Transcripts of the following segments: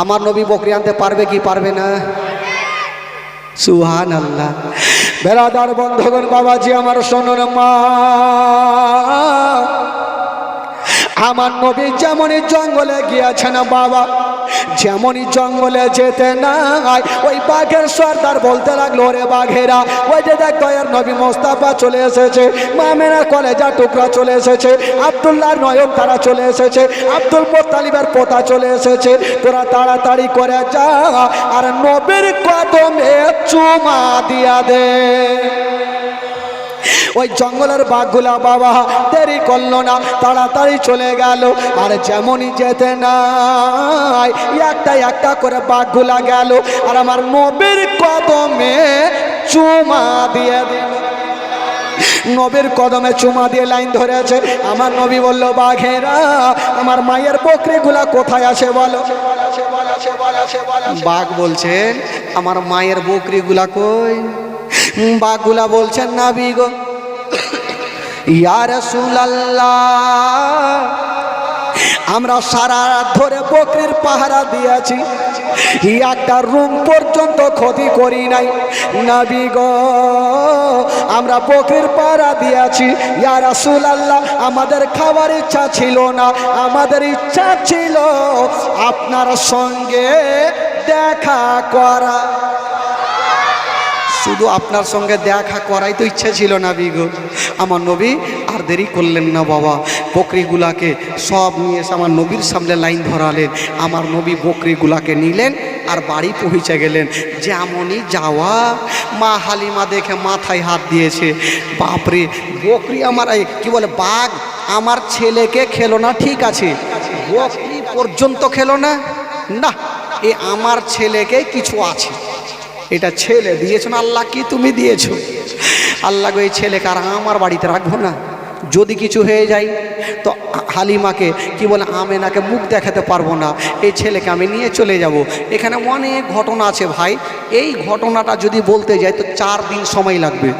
আমার নবী বকরি আনতে পারবে কি পারবে না? সুহান আল্লাহ বেড়াদার বন্ধগণ, বাবাজি, আমার সোনর মা। আমার নবী যেমন জঙ্গলে গিয়েছেন, বাবা যেমনই জঙ্গলে যেতে নাই ওই বাঘের সর্দার বলতে লাগল রে বাঘেরা, ওই যে দেখ দয়ার নবী মোস্তাফা চলে এসেছে মামেনা কলেজা টুকরা চলে এসেছে আবদুল্লাহ নয়ন তারা চলে এসেছে, আব্দুল মোত্তালিবের পোতা চলে এসেছে, তোরা তাড়াতাড়ি করে যা, আর নবীর কদমে চুমা দিয়া দে। ওই জঙ্গলের বাঘগুলা বাবা, দেরি করল না, তাড়াতাড়ি চলে গেল। আর যেমনই যেতে নাই, একটা একটা করে বাঘগুলা গেল। আর আমার নবীর কদমে চুমা দিয়ে দিল। নবীর কদমে চুমা দিয়ে লাইন ধরেছে। আমার নবী বলল, বাঘেরা, আমার মায়ের বকরিগুলা কোথায় আছে বলো? বাঘ বলছেন আমার মায়ের বকরিগুলা কই? বাঘগুলা বলছেন না বিগো আমরা সারা রাত ধরে বকরির পাহারা দিয়েছি। একটা রুম পর্যন্ত ক্ষতি করি নাই। নাবি গো, আমরা বকরির পাহারা দিয়েছি। ইয়া আমাদের খাবার ইচ্ছা ছিল না, আমাদের ইচ্ছা ছিল আপনার সঙ্গে দেখা করা। শুধু আপনার সঙ্গে দেখা করাই তো ইচ্ছে ছিল না বিগো আমার নবী আর দেরি করলেন না, বাবা। বকরিগুলাকে সব নিয়ে এসে আমার নবীর সামনে লাইন ধরালেন। আমার নবী বকরিগুলাকে নিলেন আর বাড়ি পৌঁছে গেলেন। যেমনই যাওয়া, মা হালিমা দেখে মাথায় হাত দিয়েছে। বাপরে, বকরি আমার কি বলে, বাঘ আমার ছেলেকে খেলো না, ঠিক আছে? বকরি পর্যন্ত খেলো না? না, এ আমার ছেলেকে কিছু আছে। এটা ছেলে দিয়েছ না? আল্লাহ কি তুমি দিয়েছ? আল্লাহ এই ছেলেকে আর আমার বাড়িতে রাখব না। যদি কিছু হয়ে যায়, তো হালিমাকে, কি বলে, আমেনাকে মুখ দেখাতে পারব না। এই ছেলেকে আমি নিয়ে চলে যাব। এখানে অনেক ঘটনা আছে ভাই। এই ঘটনাটা যদি বলতে যাই, তো চার দিন সময় লাগবে।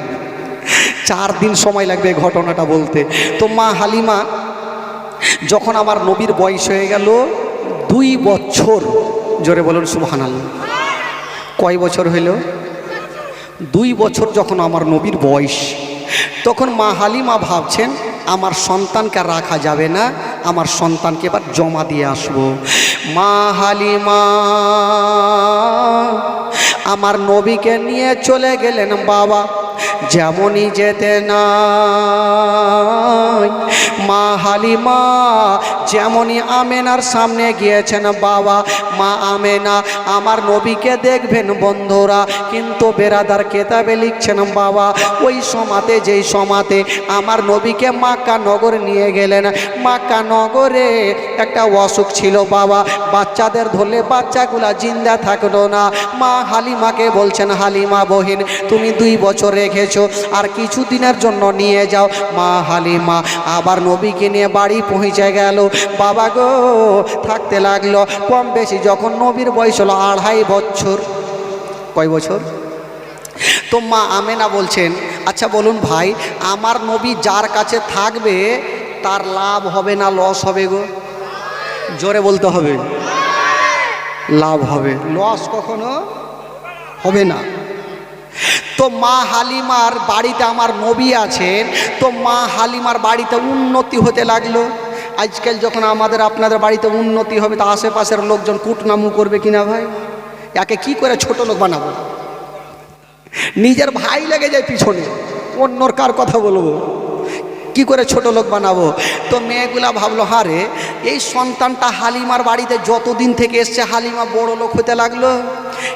চার দিন সময় লাগবে এই ঘটনাটা বলতে। তো মা হালিমা, যখন আমার নবীর বয়স হয়ে গেল দুই বছর, জোরে বলুন সুবহানাল্লাহ। কয় বছর হইল? দুই বছর যখন আমার নবীর বয়স, তখন মা হালিমা ভাবছেন, আমার সন্তানকে রাখা যাবে না, আমার সন্তানকে এবার জমা দিয়ে আসব। মা হালিমা, আমার নবীকে নিয়ে চলে গেলেন বাবা, যেমনই যেতে নাই। মা হালিমা যেমনই আমেনার সামনে গিয়েছেন বাবা, মা আমেনা, আমার নবীকে দেখবেন বন্ধুরা। কিন্তু বেরাদার কেতাবে লিখছেন বাবা, ওই সমাতে যেই সমাতে আমার নবীকে মাক্কা নগর নিয়ে গেলেন। মাক্কা নগরে একটা অসুখ ছিল বাবা, বাচ্চাদের ধরলে বাচ্চাগুলা জিন্দা থাকল না। মা হালিমাকে বলছেন, হালিমা বহিন, তুমি দুই বছর রেখেছো, আর কিছু দিনের জন্য নিয়ে যাও। মা হালিমা আবার নবীকে নিয়ে বাড়ি পৌঁছে গেল। বাবা গো, থাকতে লাগল। কম বেশি যখন নবীর বয়স হলো আড়াই বছর। কয় বছর? তো মা আমেনা বলছেন আচ্ছা বলুন ভাই, আমার নবী যার কাছে থাকবে, তার লাভ হবে না লস হবে গো? জোরে বলতে হবে। লাভ হবে। লস কখনো হবে না। তো মা হালিমার বাড়িতে আমার নবী আছেন, তো মা হালিমার বাড়িতে উন্নতি হতে লাগল। আজকাল যখন আমাদের আপনাদের বাড়িতে উন্নতি হবে, তা আশেপাশের লোকজন কুটনামু করবে কিনা ভাই? একে কি করে ছোট লোক বানাবো? নিজের ভাই লেগে যায় পিছনে, অন্যর কার কথা বলব? কি করে ছোট লোক বানাবো? তো মেয়েগুলা ভাবলো, হারে, এই সন্তানটা হালিমার বাড়িতে যতদিন থেকে এসছে, হালিমা বড় লোক হতে লাগল।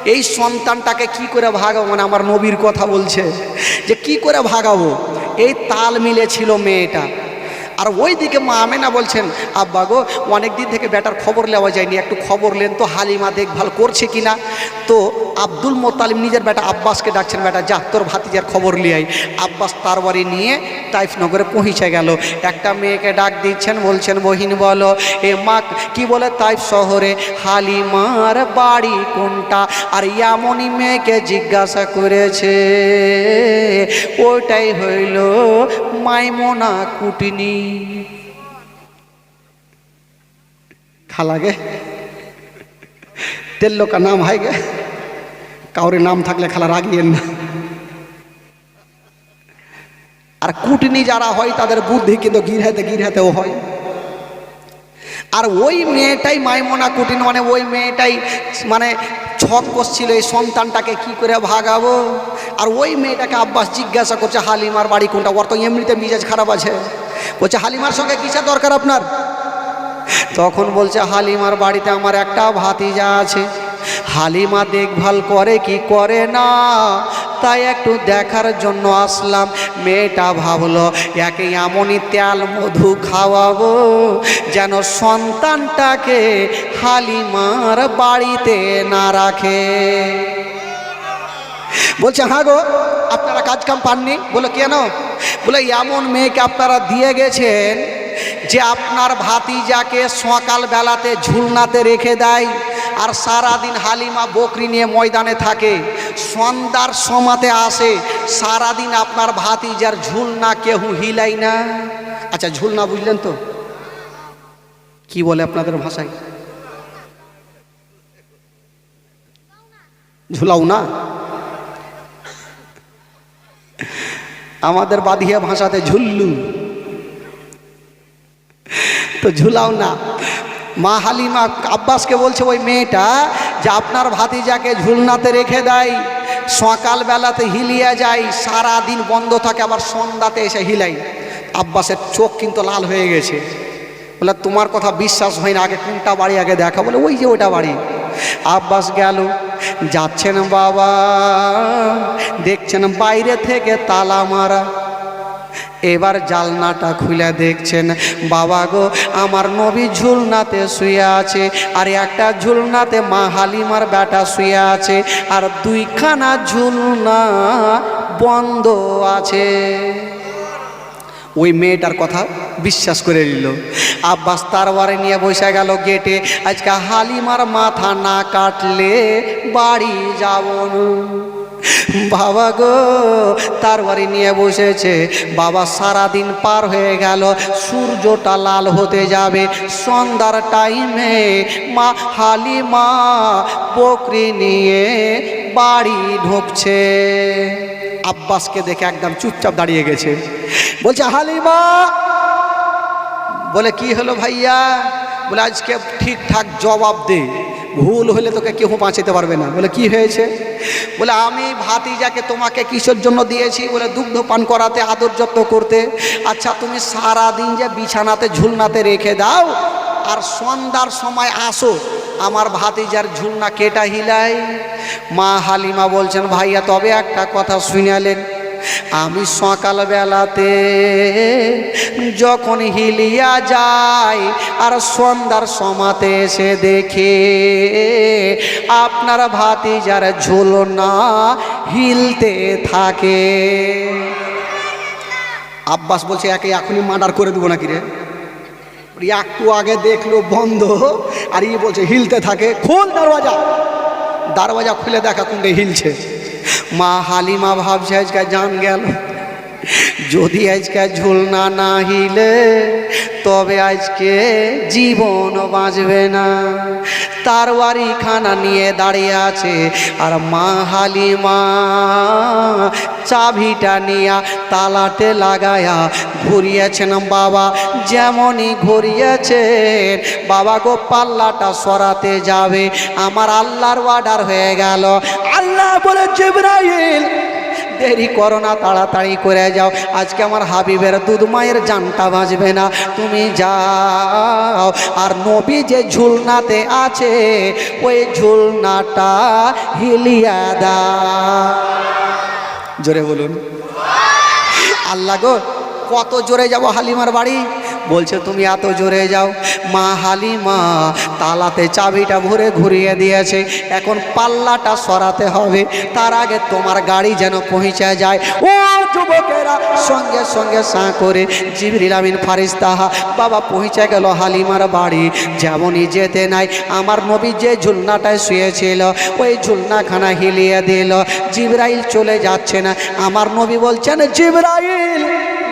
এই সন্তানটাকে কি করে ভাগাবো? মানে আমার নবীর কথা বলছে যে, কি করে ভাগাবো? এই তাল মিলে ছিল মেয়েটা। আর ওই দিকে মা আমেনা বলছেন, আব্বা গো অনেক দিন থেকে বেটার খবর নেওয়া যায়নি, একটু খবর লেন তো, হালিমা দেখভাল করছে কি না তো আব্দুল মোতালিম নিজের বেটা আব্বাসকে ডাকছেন, বেটা, যা, তোর ভাতিজার খবর লিয়াই আব্বাস তার বাড়ি নিয়ে টাইফনগরে পৌঁছে গেল। একটা মেয়েকে ডাক দিচ্ছেন, বলছেন বহিন বলো, এ মা, কি বলে তাইফ শহরে? হালিমার বাড়ি কোনটা? আর এমনই মেয়েকে জিজ্ঞাসা করেছে ওটাই হইল মাইমোনা কুটিনি। খালাগে। তেল কা নাম হয় গে কাউরে নাম থাকলে খালা রাগিয়েন না। আর কুটনি যারা হয়, তাদের বুদ্ধি কিন্তু গিরহাতে গিরহাতেও হয়। আর ওই মেয়েটাই মাইমনা কুটিন মানে ওই মেয়েটাই মানে ছক করছিল এই সন্তানটাকে কি করে ভাগাবো? আর ওই মেয়েটাকে আব্বাস জিজ্ঞাসা করছে, হালিমার বাড়ি কোনটা? ওর তো এমনিতে মিজাজ খারাপ আছে। বলছে, হালিমার সঙ্গে কিসের দরকার আপনার? তখন বলছে, হালিমার বাড়িতে আমার একটা ভাতিজা আছে। হালিমা দেখভাল করে কি করে না? তাই একটু দেখার জন্য আসলাম। মেয়েটা ভাবলো, একে এমনই তেল মধু খাওয়াবো যেন সন্তানটাকে হালিমার বাড়িতে না রাখে। বলছে হ্যাঁ গো, আপনারা কাজ কাম পাননি? বলে কেন? বলে, এমন মেয়েকে আপনারা দিয়ে গেছেন যে আপনার ভাতিজাকে সকাল বেলাতে ঝুলনাতে রেখে দেয় আর সারাদিন হালিমা বকরি নিয়ে ময়দানে থাকে। সন্ধ্যার সমাতে আসে, সারাদিন আপনার ভাতিজার ঝুলনা কেউ হিলাই না। আচ্ছা ঝুলনা বুঝলেন তো? কি বলে আপনাদের ভাষায়? ঝুলাও না? আমাদের বাঁধিয়া ভাষাতে ঝুল্লু। তো ঝুলাও না। মা হালিমা আব্বাসকে বলছে, ওই মেয়েটা যে আপনার ভাতিজাকে ঝুলনাতে রেখে দেয় সকাল বেলাতে হিলিয়ে যায় সারা দিন বন্ধ থাকে, আবার সন্ধ্যাতে এসে হিলাই। আব্বাসের চোখ কিন্তু লাল হয়ে গেছে। বলে, তোমার কথা বিশ্বাস হয় না, আগে কোনটা বাড়ি আগে দেখা? বলে, ওই যে ওটা বাড়ি। আব্বাস গেল। যাচ্ছেন বাবা, দেখছেন বাইরে থেকে তালা মারা। এবার জালনাটা খুলে দেখছেন, বাবা গো, আমার নবী ঝুলনাতে শুয়ে আছে, আর একটা ঝুলনাতে মা হালিমার বেটা শুয়ে আছে, আর দুইখানা ঝুলনা বন্ধ আছে। ওই মেয়েটার কথা বিশ্বাস করে নিল। আব্বাস তার তারবারে নিয়ে বসে গেল গেটে। আজকে হালিমার মাথা না কাটলে বাড়ি যাব বাবা গো তার বাড়ি নিয়ে বসেছে। বাবা সারা দিন পার হয়ে গেল। সূর্যটা লাল হতে যাবে। সন্ধ্যার টাইমে মা হালিমা বকরি নিয়ে বাড়ি ঢুকছে। আব্বাসকে দেখে একদম চুপচাপ দাঁড়িয়ে গেছে। বলছে হালিমা বলে, কি হলো ভাইয়া? বলে, আজকে ঠিকঠাক জবাব দে। ভুল হলে তোকে কেউ বাঁচাতে পারবে না। বলে, কি হয়েছে? বলে, আমি ভাতিজাকে তোমাকে কিসের জন্য দিয়েছি? বলে, দুগ্ধ পান করাতে, আদর যত্ন করতে। আচ্ছা তুমি সারা দিন যে বিছানাতে, ঝুলনাতে রেখে দাও, আর সন্ধ্যার সময় আসো আমার ভাতিজার ঝুলনা কেটা হিলাই? মা হালিমা বলছেন, ভাইয়া, তবে একটা কথা শুনালেন। আমি সকালবেলাতে যখন হিলিয়া যাই আর সন্ধ্যার সমাতে এসে দেখে, আপনার ভাতিজার ঝুলনা হিলতে থাকে। আব্বাস বলছে, একে এখনই মার্ডার করে দেবো নাকি রে? একটু আগে দেখল বন্ধ, আর ই বলছে, হিলতে থাকে খোল দরওয়াজা। দরওয়াজা খুলে দেখা কোনটা হিলছে। মা হালিমা ভাবছে, আজকে জান গেল। যদি আজকে ঝুলনা না হিলে তবে আজকে জীবন বাঁচবে না। তার বাড়ি খানা নিয়ে দাঁড়িয়ে আছে, আর মা হালিমা চাবিটা নিয়া তালাতে লাগায়া ঘুরিয়েছেন বাবা, যেমনই ঘুরিয়েছেন, বাবা গো, পাল্লাটা সরাতে যাবে, আমার আল্লাহর অর্ডার হয়ে গেল। আল্লাহ বলে, জিব্রাইল দেরি করো না, তাড়াতাড়ি করে যাও। আজকে আমার হাবিবের দুধ মায়ের জানটা বাঁচবে না। তুমি যাও। আর নবী যে ঝুলনাতে আছে, ওই ঝুলনাটা হিলিয়া দা জোরে বলুন। আল্লাহ গো কত জোরে যাব হালিমার বাড়ি? বলছে, তুমি এত জোরে যাও। মা হালিমা তালাতে চাবিটা ভরে ঘুরিয়ে দিয়েছে। এখন পাল্লাটা সরাতে হবে। তার আগে তোমার গাড়ি যেন পৌঁছে যায়। ও যুবকেরা, সঙ্গে সঙ্গে সাঁ করে জিবরিল আমিন ফারিস্তাহা বাবা, পৌঁছে গেল হালিমার বাড়ি। যেমনই যেতে নাই, আমার নবী যে ঝুলনাটায় শুয়েছিল, ওই ঝুলনাখানা হিলিয়ে দিল। জিবরাইল চলে যাচ্ছে না। আমার নবী বলছেন, জিবরাইল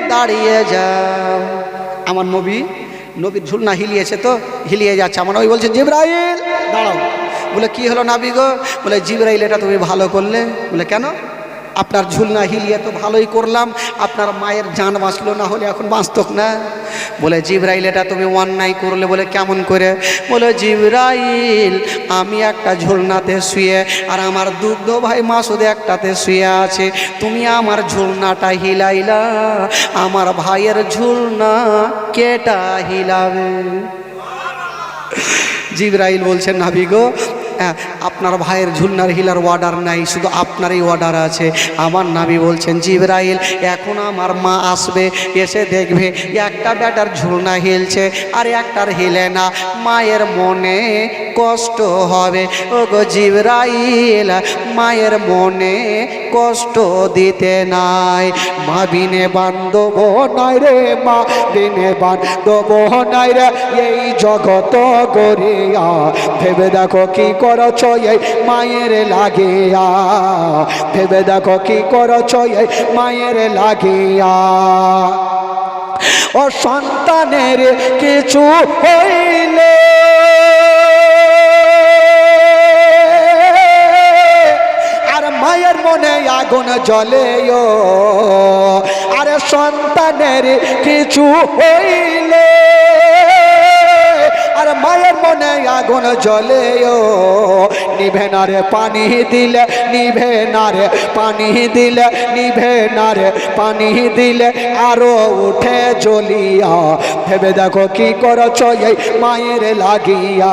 দাঁড়িয়ে যাও। আমার নবী, নবীর ঝুলনা হিলিয়েছে তো, হিলিয়ে যাচ্ছে। আমার নবী বলছে, জিব্রাইল, দাঁড়াও। বলে, কি হলো নাবি গো? বলে, জিব্রাইল, এটা তুমি ভালো করলে? বলে, কেন? আপনার ঝুলনা হিলিয়ে তো ভালোই করলাম আপনার মায়ের জান বাঁচলো না হলে এখন বাঁচতক না? বলে জিবরাইল এটা তুমি অন্যায় করলে বলে কেমন করে? বলে জিবরাইল আমি একটা ঝুলনাতে শুয়ে আর আমার দুগ্ধ ভাই মাসুদে একটাতে শুয়ে আছে। তুমি আমার ঝুলনাটা হিলাইলা আমার ভাইয়ের ঝুলনা কেটা হিলাবে? জিবরাইল বলছেন নাবি গো হ্যাঁ, আপনার ভাইয়ের ঝুলনার হিলার অর্ডার নাই, শুধু আপনারই অর্ডার আছে। আমার নাবি বলছেন, জিবরাইল, এখন আমার মা আসবে, এসে দেখবে একটা ব্যাটার ঝুলনা হিলছে, আর একটার হিলে না। মায়ের মনে কষ্ট হবে। ও গো জিবরাইল, মায়ের মনে কষ্ট দিতে নাই। মা বিনে বান্ধব নাই রে, মা বিনে বান্ধব নাই রে। এই জগত গরিয়া ভেবে দেখো কি করছ মায়ের লাগিয়া। ভেবে দেখো কি করছ মায়ের লাগিয়া। ও সন্তানের কিছু হইলে, আর মায়ের মনে আগুন জ্বলে আর সন্তানের কিছু হইলে মায়ের মনে আগুন জ্বলে নিভে না রে, পানি দিলে নিভে না রে, পানি দিলে নিভে না রে, পানি দিলে আরও উঠে জ্বলিয়া। ভেবে দেখো কি করছ এই মায়ের লাগিয়া।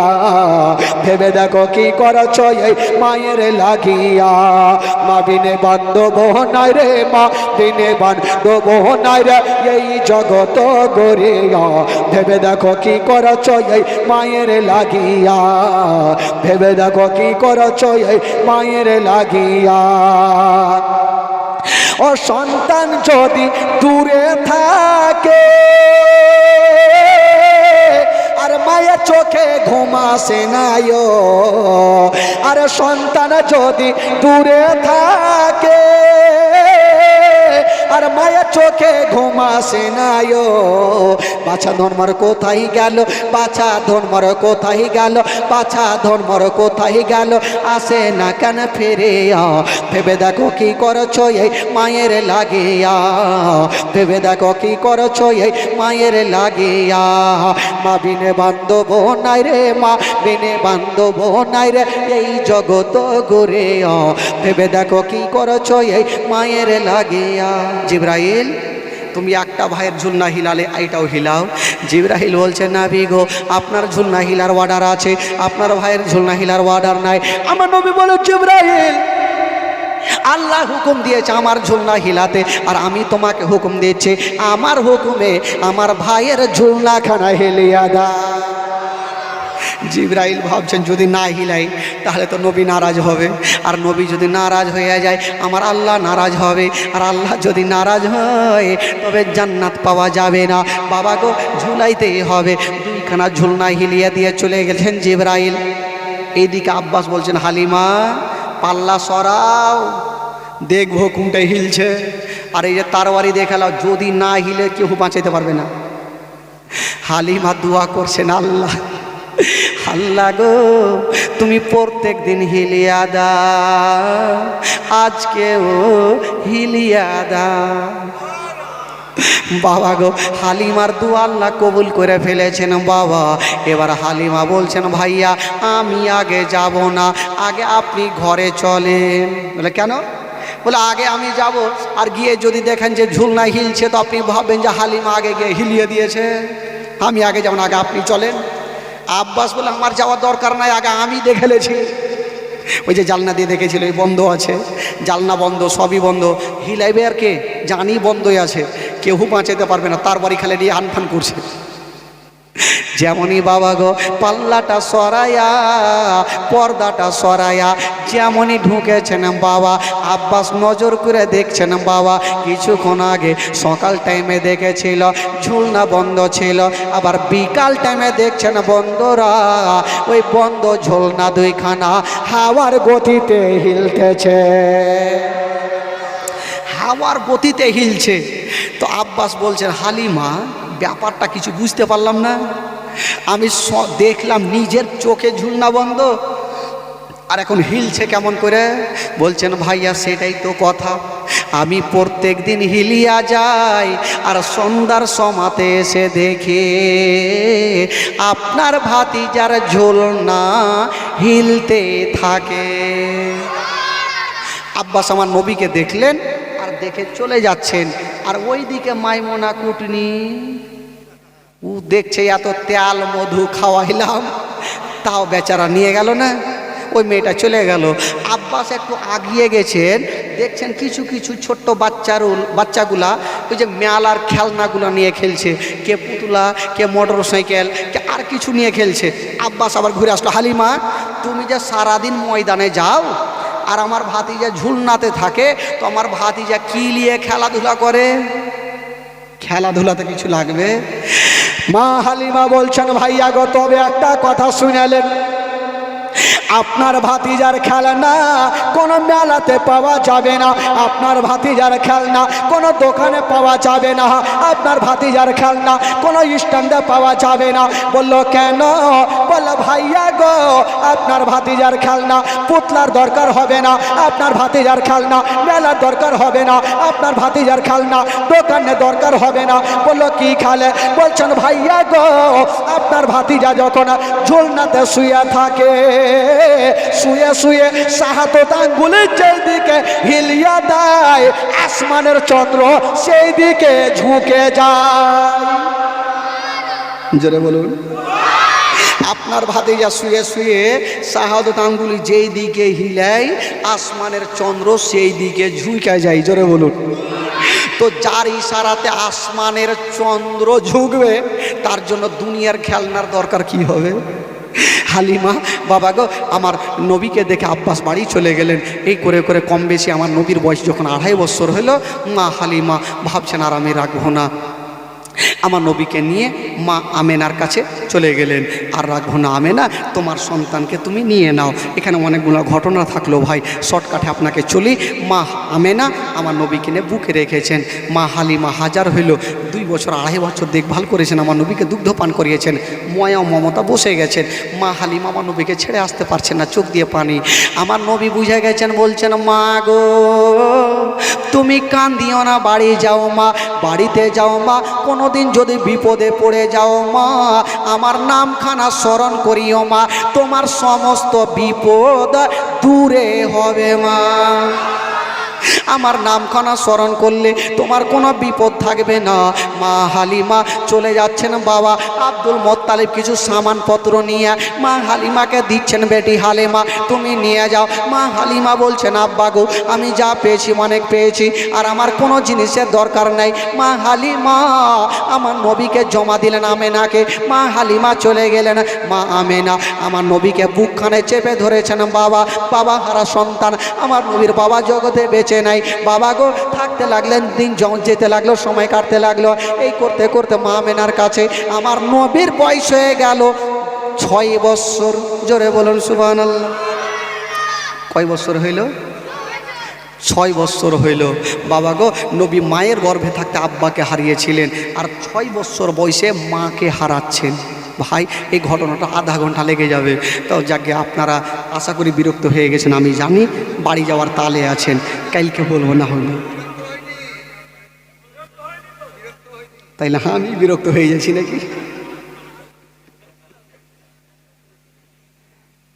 ভেবে দেখো কি করছ এই মায়ের লাগিয়া। মা বিনে বান্ধব নাই রে, মা বিনে বান্ধব নাই রে, এই জগত গরিয়া ভেবে দেখো কি করছ এই মায়ের লাগিয়া। ভেবে দেখো কি করছ এই মায়ের লাগিয়া। ও সন্তান যদি দূরে থাকে, আর মায়ের চোখে ঘুমাসে নাই আর সন্তান যদি দূরে থাকে আর মায়ের চোখে ঘুমাসে নাইও। বাছা ধর্মর কোথায় গেল? বাছা ধর্মর কোথায় গেল? বাছা ধর্মর কোথায় গেল? আসে না কেন ফিরে ভেবে দেখো কি করছ এই মায়ের লাগিয়া? ভেবে দেখো কি করছ এই মায়ের লাগিয়া? মা বিনে বান্ধব নাই রে মা, বিনে বান্ধব নাই রে এই জগত গরে ভেবে দেখো কি করছ এই মায়ের লাগিয়া? জিব্রাইল, তুমি একটা ভাইয়ের ঝুলনা হিলালে এইটাও হিলাও। জিব্রাহিল বলছে না বিগো আপনার ঝুলনা হিলার অর্ডার আছে, আপনার ভাইয়ের ঝুলনা হিলার অর্ডার নাই। আমার নবী বলো জিব্রাহিল আল্লাহ হুকুম দিয়েছে আমার ঝুলনা হিলাতে, আর আমি তোমাকে হুকুম দিচ্ছি, আমার হুকুমে আমার ভাইয়ের ঝুলনা খানা হেলিয়া দা জিব্রাইল ভাবছেন, যদি না হিলাই, তাহলে তো নবী নারাজ হবে। আর নবী যদি নারাজ হয়ে যায়, আমার আল্লাহ নারাজ হবে। আর আল্লাহ যদি নারাজ হয়, তবে জান্নাত পাওয়া যাবে না। বাবা গো ঝুলাইতেই হবে। দুইখানা ঝুলনা হিলিয়ে দিয়ে চলে গেছেন জিব্রাইল। এইদিকে আব্বাস বলছেন, হালিমা, পাল্লা সরাও। দেখব কোনটা হিলছে। আর এই যে তারওয়ারি দেখালাও যদি না হিলে কেউ বাঁচাইতে পারবে না। হালিমা দোয়া করছেন, আল্লাহ আল্লাহ গো, তুমি প্রত্যেক দিন হিলিয়া দাও আজকেও হিলিয়া দা বাবা গো, হালিমার দু আল্লাহ কবুল করে ফেলেছেন বাবা। এবার হালিমা বলছেন, ভাইয়া, আমি আগে যাব না, আগে আপনি ঘরে চলেন। বলে, কেন? বলে, আগে আমি যাব, আর গিয়ে যদি দেখেন যে ঝুলনা হিলছে, তো আপনি ভাববেন যে হালিমা আগে গিয়ে হিলিয়ে দিয়েছে। আমি আগে যাব না, আগে আপনি চলেন। আব্বাস বলে, আমার যাওয়ার দরকার নাই, আগে আমি দেখে লেছি ওই যে জালনা দিয়ে দেখেছিল ওই বন্ধ আছে, জালনা বন্ধ, সবই বন্ধ। হিলাইবে আর কে? জানি বন্ধই আছে, কেউ বাঁচাতে পারবে না, তার বাড়ি খেলে নিয়ে আনফান করছে। যেমনই বাবা গো, পাল্লাটা সরাইয়া পর্দাটা সরাইয়া যেমনই ঢুকেছেন বাবা, আব্বাস নজর করে দেখছেন বাবা, কিছুক্ষণ আগে সকাল টাইমে দেখেছিল, ঝুলনা বন্ধ ছিল, আবার বিকাল টাইমে দেখছেন বন্ধরা, ওই বন্ধ ঝুলনা দুইখানা হাওয়ার গতিতে হিলতেছে। হাওয়ার গতিতে হিলছে। তো আব্বাস বলছেন, হালিমা ব্যাপারটা কিছু বুঝতে পারলাম না। আমি দেখলাম নিজের চোখে ঝুলনা বন্ধ। আর এখন হিলছে কেমন করে? বলছেন, ভাইয়া, সেটাই তো কথা। আমি প্রত্যেক দিন হিলিয়া যাই, আর সন্ধ্যার সমাতে এসে দেখে আপনার ভাতি ভাতিজার ঝোলনা হিলতে থাকে। আব্বাস আমার নবীকে দেখলেন আর দেখে চলে যাচ্ছেন। আর ওই দিকে মাইমোনা কুটনি। ও দেখছে এত তেল, মধু খাওয়াইলাম, তাও বেচারা নিয়ে গেল না। ওই মেয়েটা চলে গেল। আব্বাস একটু আগিয়ে গেছেন, দেখছেন কিছু কিছু ছোট্ট বাচ্চার, বাচ্চাগুলা ওই যে মেলার খেলনাগুলো নিয়ে খেলছে, কে পুতুলা, কে মোটর সাইকেল কে আর কিছু নিয়ে খেলছে। আব্বাস আবার ঘুরে আসলো, হালিমা, তুমি যে সারাদিন ময়দানে যাও আর আমার ভাতিজা ঝুলনাতে থাকে, তো আমার ভাতিজা কি নিয়ে খেলাধুলা করে? খেলাধুলাতে কিছু লাগবে? মা হালিমা বলছেন, ভাইয়া গো, তবে একটা কথা শুনেলেন। আপনার ভাতিজার খেলনা কোনো মেলাতে পাওয়া যাবে না। আপনার ভাতিজার খেলনা কোনো দোকানে পাওয়া যাবে না। আপনার ভাতিজার খেলনা কোনো স্ট্যান্ডে পাওয়া যাবে না। বলল, কেন? বলল, ভাইয়া গো, আপনার ভাতিজার খেলনা পুতলার দরকার হবে না, আপনার ভাতিজার খেলনা মেলার দরকার হবে না, আপনার ভাতিজার খেলনা দোকানে দরকার হবে না। বলল, কি খেলে? বলছেন, ভাইয়া গো, আপনার ভাতিজা যখন ঝুলনাতে শুয়ে থাকে, শুয়ে শুয়ে সাহাতত আঙ্গুলের যেদিকে হিলিয়া দেয়, আসমানের চন্দ্র সেই দিকে ঝুঁকে যায়। জোরে বলুন। আপনার ভাতিজা শুয়ে শুয়ে শাহাদত আঙ্গুলি যেই দিকে হিলায় আসমানের চন্দ্র সেই দিকে ঝুঁকে যায়, জোরে বলুন। তো যার ইশারাতে আসমানের চন্দ্র ঝুঁকবে, তার জন্য দুনিয়ার খেলনার দরকার কি হবে? হালিমা, বাবা গো, আমার নবীকে দেখে আব্বাস বাড়ি চলে গেলেন। এই করে করে কম বেশি আমার নবীর বয়স যখন আড়াই বছর হলো মা হালিমা, ভাবছেন আর আমি রাখব না। আমার নবীকে নিয়ে মা আমেনার কাছে চলে গেলেন। আর রাখব না আমেনা, তোমার সন্তানকে তুমি নিয়ে নাও। এখানে অনেকগুলো ঘটনা থাকল ভাই। শর্টকাটে আপনাকে চলি। মা আমেনা আমার নবীকে নিয়ে বুকে রেখেছেন। মা হালিমা হাজার হইল। দুই বছর, আড়াই বছর দেখভাল করেছেন, আমার নবীকে দুগ্ধ পান করিয়েছেন। ময়া মমতা বসে গেছেন। মা হালিমা আমার নবীকে ছেড়ে আসতে পারছেন না, চোখ দিয়ে পানি। আমার নবী বুঝে গেছেন, বলছেন, মা গো, তুমি কান্দিও না, বাড়ি যাও মা, বাড়িতে যাও মা, কোনোদিন যদি বিপদে পড়ে যাও মা, আমার নামখানা স্মরণ করিও মা, তোমার সমস্ত বিপদ দূরে হবে মা। আমার নামখানা স্মরণ করলে তোমার কোনো বিপদ থাকবে না। মা হালিমা চলে যাচ্ছেন বাবা। আব্দুল মোত্তালিব কিছু সামানপত্র নিয়ে মা হালিমাকে দিচ্ছেন, বেটি হালিমা, তুমি নিয়ে যাও। মা হালিমা বলছেন, আব্বা গো, আমি যা পেয়েছি, অনেক পেয়েছি, আর আমার কোনো জিনিসের দরকার নাই। মা হালিমা আমার নবীকে জমা দিলেন আমেনাকে। মা হালিমা চলে গেলেন। মা আমেনা আমার নবীকে বুকখানে চেপে ধরেছেন, বাবা বাবা, হারা সন্তান, আমার নবীর বাবা জগতে বেঁচে নাই। বাবা গো, থাকতে লাগলেন, দিন যখন যেতে লাগল, সময় কাটতে লাগল, এই করতে করতে মা মেনার কাছে আমার নবীর বয়স হয়ে গেল ছয় বৎসর জোরে বলুন সুবান কয় বছর হইল? ছয় বৎসর হইল। বাবা গো, নবী মায়ের গর্ভে থাকতে আব্বাকে হারিয়েছিলেন, আর ছয় বৎসর বয়সে মাকে হারাচ্ছেন। ভাই, এই ঘটনাটা আধা ঘণ্টা লেগে যাবে। তো যাকে আপনারা আশা করি বিরক্ত হয়ে গেছেন, আমি জানি বাড়ি যাওয়ার তালে আছেন, কালকে বলব না হলে। তাইলে আমি বিরক্ত হয়ে যাচ্ছি নাকি?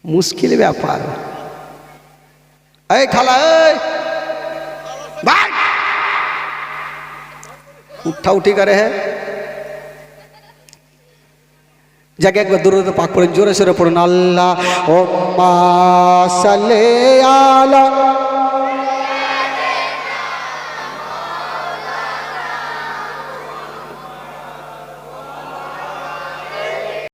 মুশকিল ব্যাপার। এই খালা উঠা উঠি করে হ্যাঁ। যাকে একবার দূরে পাক পড়েন জোরে সোরে পড়ুন আল্লাহ ও মা সালে আলা